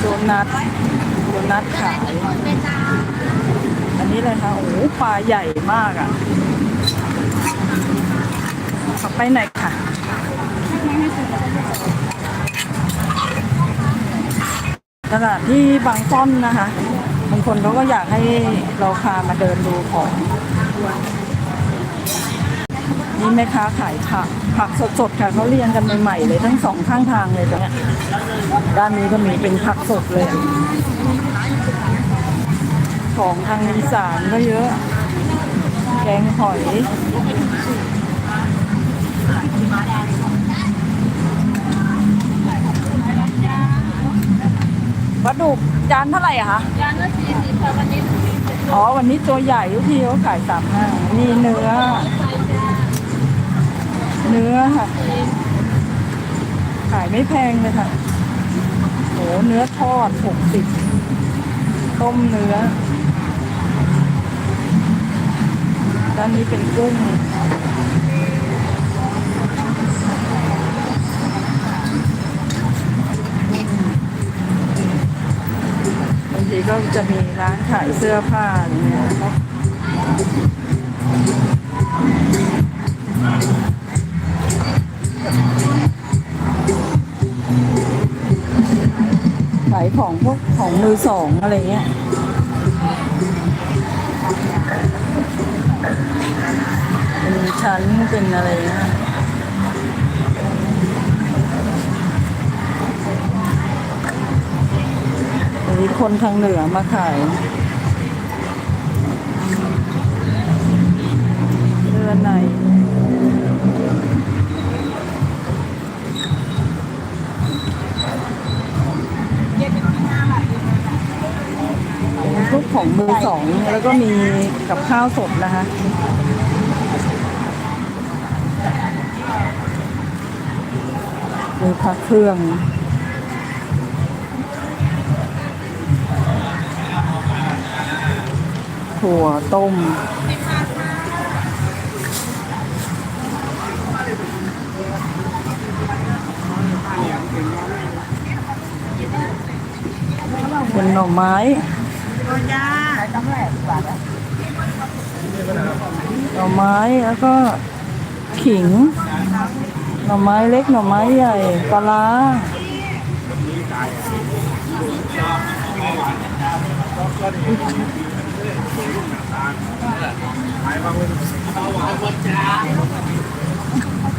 โดนัทโดนัทขายอันนี้เลยค่ะ โอ้โหปลาใหญ่มากอะขับไปไหนค่ะตลาดที่บางซ่อนนะคะบางคนเขาก็อยากให้เราพามาเดินดูของ นี่แม่ค้าขายผักผักสดๆค่ะเขาเรียงกันใหม่ๆเลยทั้งสองข้างทางเลยตรงเนี้ยด้านนี้ก็มีเป็นผักสดเลย ของทางอีสานก็เยอะ แกงหอยปลาดุกจานเท่าไหร่อะคะจานละสี่สิบค่ะวันนี้อ๋อ วันนี้ตัวใหญ่ทุกทีเขาขายสามห้านี่เนื้อ เนื้อค่ะ ขายไม่แพงเลยค่ะโหเนื้อทอดหกสิบต้มเนื้อ ด้านนี้เป็นกุ้งบางทีก็จะมีร้านขายเสื้อผ้าอย่างเงี้ย ของพวกของมือสองอะไรเงี้ยเป็นชั้นเป็นอะไรเงี้ยอันนี้คนทางเหนือมาขายเรือในเป็น พวกของมือสองแล้วก็มีกับข้าวสดนะคะมีพักเครื่องถั่วต้มเป็นหน่อไม้ หน่อไม้แล้วก็ขิง หน่อไม้เล็กหน่อไม้ใหญ่ปลาร้า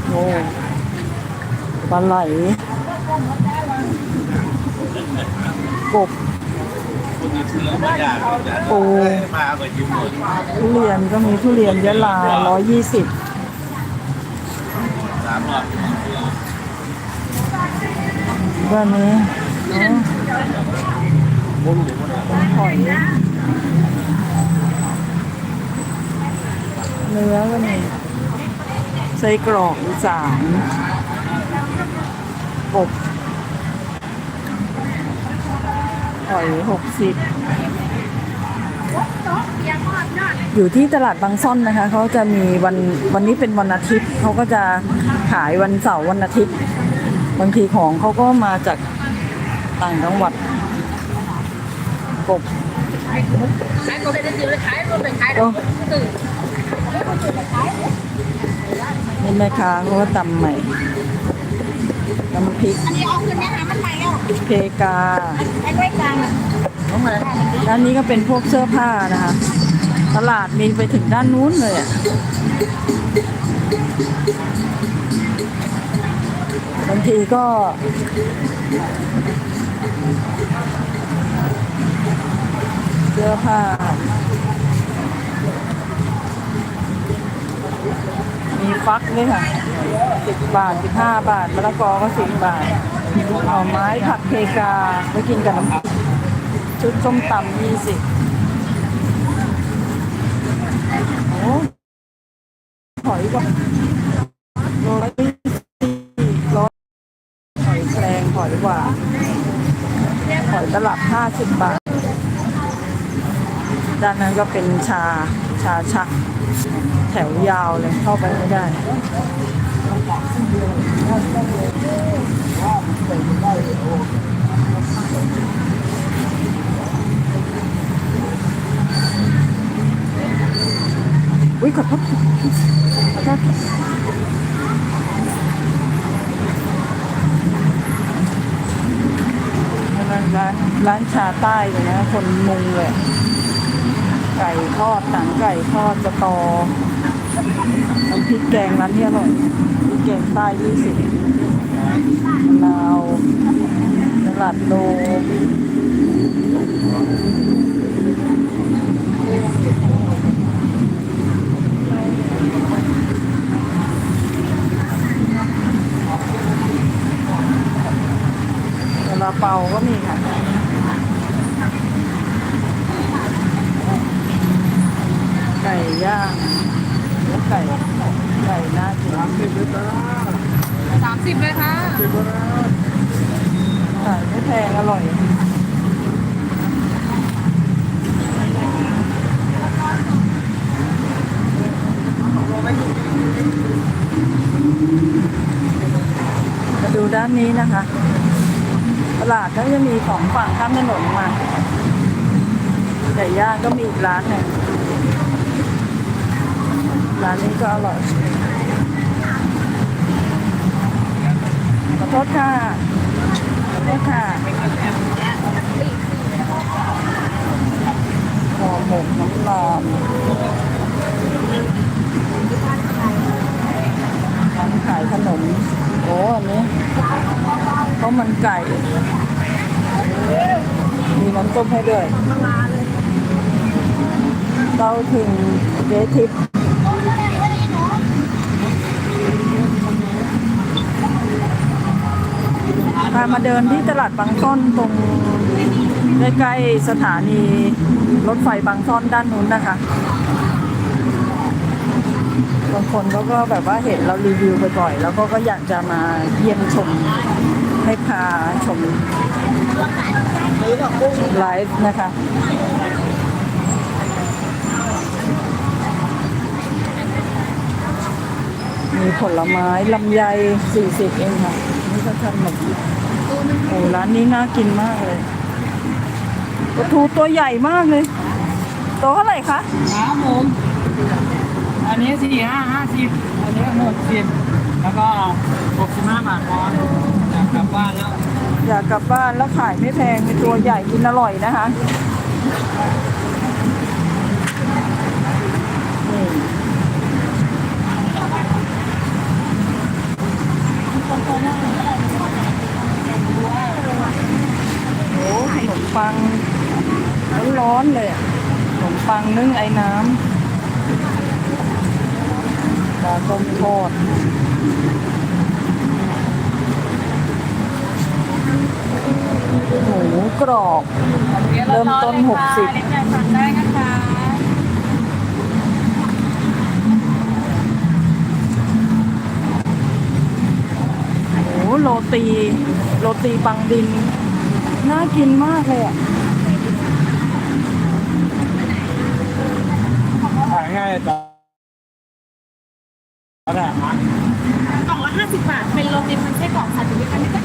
โอ้ปลาไหลกบ ปูทุเรียนก็มีทุเรียนยะลาร้อยยี่สิบสามรอบด้านนี้หอยเนื้อก็มีไส้กรอกอีสานกบ หอยหกสิบอยู่ที่ตลาดบางซ่อนนะคะ เขาจะมีวันวันนี้เป็นวันอาทิตย์ เขาก็จะขายวันเสาร์วันอาทิตย์ บางทีของเขาก็มาจากต่างจังหวัดกบขายก็เป็นสิบเลยขายรถไปขายก็ตื่นนี่แม่ค้าเขาก็ตำใหม่ น้ำพริกอันนี้เอาขึ้นไหมคะมันใหม่แล้วเพกาไอ้ไว้กลางด้านนี้ก็เป็นพวกเสื้อผ้านะคะ ตลาดมีไปถึงด้านนู้นเลยอะบางทีก็เสื้อผ้า มีฟักด้วยค่ะสิบบาทสิบห้าบาทมะละกอก็สิบบาทหน่อไม้ผักเพกาไปกินกับน้ำพริกชุดส้มตำยี่สิบโอ้หอยก็ร้อยสี่ร้อยหอยแครงหอยหวานหอยตลับห้าสิบบาท ด้านนั้นก็เป็นชา ชาชาแถวยาวเลยเข้าไปไม่ได้อุ้ยขอโทษขอโทษร้านร้านชาใต้เลยนะ คนมุงเลย ไก่ทอดหนังไก่ทอดจะตอน้ำพริกแกงร้านนี้อร่อยพริกแกงใต้ยี่สิบมะนาวตลาดโลตลาเปาก็มีค่ะ ไก่ย่างหรือไก่ไก่หน่ากินสามสิบเลยค่ะไก่ไม่แพงอร่อยมาดูด้านนี้นะคะ ตลาดก็จะมีของฝั่งข้ามถนนมาไก่ย่างก็มีอีกร้านหนึ่ง ร้านนี้ก็อร่อยขอโทษค่ะขอโทษค่ะห่อหมกน้ำลามร้านขายขนม โอ้อันนี้ข้าวมันไก่ มีน้ำต้มให้ด้วยเราถึงเจทิพย์ พามาเดินที่ตลาดบางซ่อนตรงใกล้ๆสถานีรถไฟบางซ่อนด้านนู้นนะคะบางคนเขาก็แบบว่าเห็นเรารีวิวบ่อยๆ แล้วก็ก็อยากจะมาเยี่ยมชมให้พาชมไลฟ์นะคะมีผลไม้ลำไย40 เองค่ะ นี่ก็ทำแบบโอ้ร้านนี้น่ากินมากเลยปลาทูตัวใหญ่มากเลยตัวเท่าไหร่คะครับผมอันนี้สี่ห้าห้าสิบอันนี้หกสิบแล้วก็หกสิบห้าบาทพออยากกลับบ้านแล้วอยากกลับบ้านแล้วขายไม่แพงเป็นตัวใหญ่กินอร่อยนะคะนี่ โอ้ขนมปังร้อนๆเลยอะขนมปังนึ่งไอ้น้ำปลาต้มทอดหมูกรอบ เริ่มต้นหกสิบ เล็กใหญ่สั่งได้นะคะ โอ้โรตีโรตีปังดิน น่ากินมากเลยอะขายง่ายจ้ะแล้วแต่ฮะกล่องละห้าสิบบาท เป็นโรตีมันไส้กรอกค่ะถึงจะได้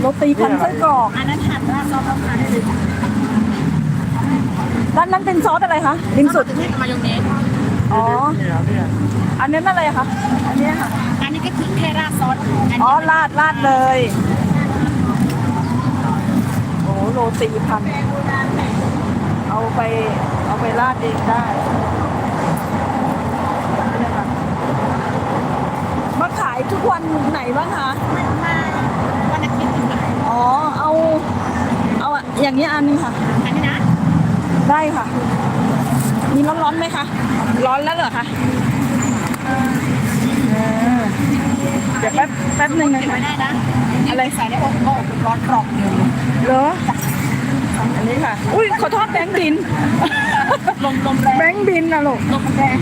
โรตีพันไส้กรอกอันนั้นหันราดซอสมะพร้าวได้เลยจ้ะด้านนั้นเป็นซอสอะไรคะริมสุดจะให้กับมายองเนสอ๋อ เนี่ยเนี่ยอันนั้นอะไรคะอันเนี้ยค่ะอันนี้ก็คือ แค่ราดซอสอันอ๋อนี้ราดราดเลยโอ้โรตีพันเอาไปเอาไปราดเองได้นี่นะคะมาขายทุกวันไหนบ้างคะมาวันอาทิตย์ถึงไหนอ๋อเอาเอาอะอย่างนี้อันนึงค่ะอันนี้นะได้ค่ะ มีร้อนๆไหมคะ ร้อนแล้วเหรอคะ เออเดี๋ยวแป๊บแป๊บหนึ่งนะเก็บคะ ไว้ได้นะอะไรใส่ได้อบโอ่งร้อนกรอบหนึ่งเหรอ อันนี้ค่ะ อุ้ยขอโทษแบงค์บิน ลมลมแรงแบงค์บินนะลูก ลมแรง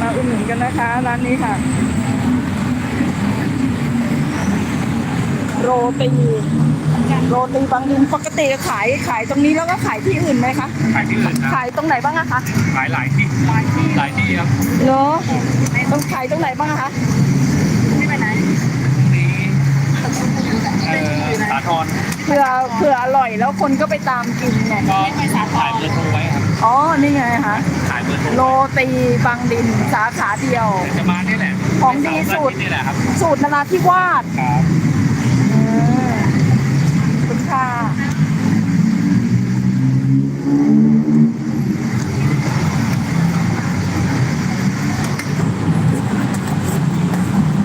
มาอุดหนุนกันนะคะ ร้านนี้ค่ะ โรตี โรตีบางดินปกติขายขายตรงนี้แล้วก็ขายที่อื่นไหมคะ ขายที่อื่นนะขายตรงไหนบ้างคะ ขายหลายที่หลายที่หลายที่ครับเนาะต้องขายตรงไหนบ้างคะไม่ไปไหนนี่เอ่สาทรเผื่อเผื่ออร่อยแล้วคนก็ไปตามกินไงก็ขายเบอร์โทรไว้ครับอ๋อนี่ไงคะขายเบอร์โทรโรตีบางดินสาขาเดียว จะมาเนี่แหละของดีสูตรนี่แสูตรนราธิวาสครับ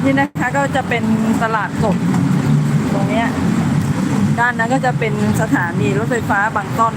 นี่นะคะก็จะเป็นตลาดสดตรงนี้ด้านนั้นก็จะเป็นสถานีรถไฟฟ้าบางต้น